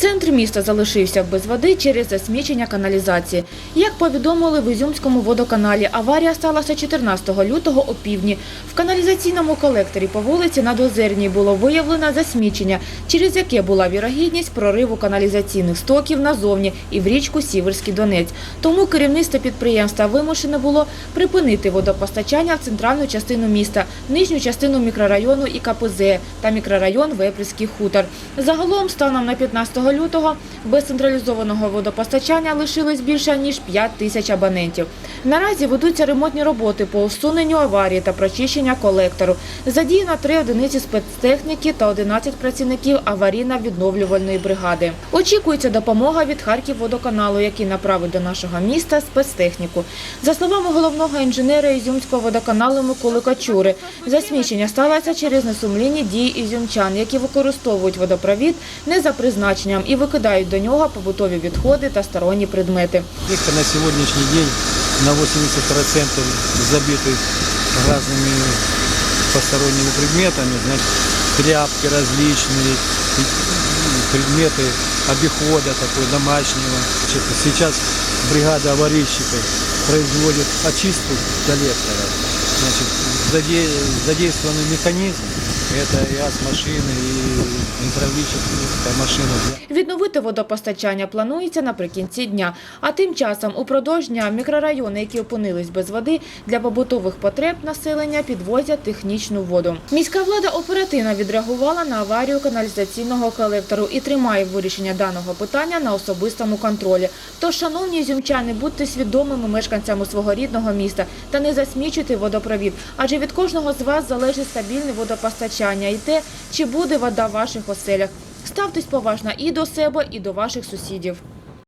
Центр міста залишився без води через засмічення каналізації. Як повідомили в Ізюмському водоканалі, аварія сталася 14 лютого о півдні. В каналізаційному колекторі по вулиці над Озерній було виявлено засмічення, через яке була вірогідність прориву каналізаційних стоків назовні і в річку Сіверський Донець. Тому керівництво підприємства вимушене було припинити водопостачання в центральну частину міста, нижню частину мікрорайону і КПЗ та мікрорайон Вепрівський хутор. Загалом, станом на 15 лютого, без централізованого водопостачання лишилось більше ніж 5 тисяч абонентів. Наразі ведуться ремонтні роботи по усуненню аварії та прочищення колектору. Задіяно три одиниці спецтехніки та 11 працівників аварійно-відновлювальної бригади. Очікується допомога від Харківводоканалу, який направить до нашого міста спецтехніку. За словами головного інженера Ізюмського водоканалу Миколи Качури, засмічення сталося через несумлінні дії ізюмчан, які використовують водопровід не за призначенням і викидають до нього побутові відходи та сторонні предмети. Река на сегодняшний день на 80% забиты разными посторонними предметами, значит, тряпки различные, и, м, предметы обихода такой домашнего. Значит, Сейчас бригада аварийщиков производит очистку коллектора. Значит, заде- задействованный механизм, это и АЗ-машины, и гидравлическая машина для Відновити водопостачання планується наприкінці дня. А тим часом упродовж дня мікрорайони, які опинились без води, для побутових потреб населення підвозять технічну воду. Міська влада оперативно відреагувала на аварію каналізаційного колектору і тримає вирішення даного питання на особистому контролі. Тож, шановні зюмчани, будьте свідомими мешканцями свого рідного міста та не засмічуйте водопровід, адже від кожного з вас залежить стабільне водопостачання і те, чи буде вода в ваших оселях. Ставтесь поважно і до себе, і до ваших сусідів.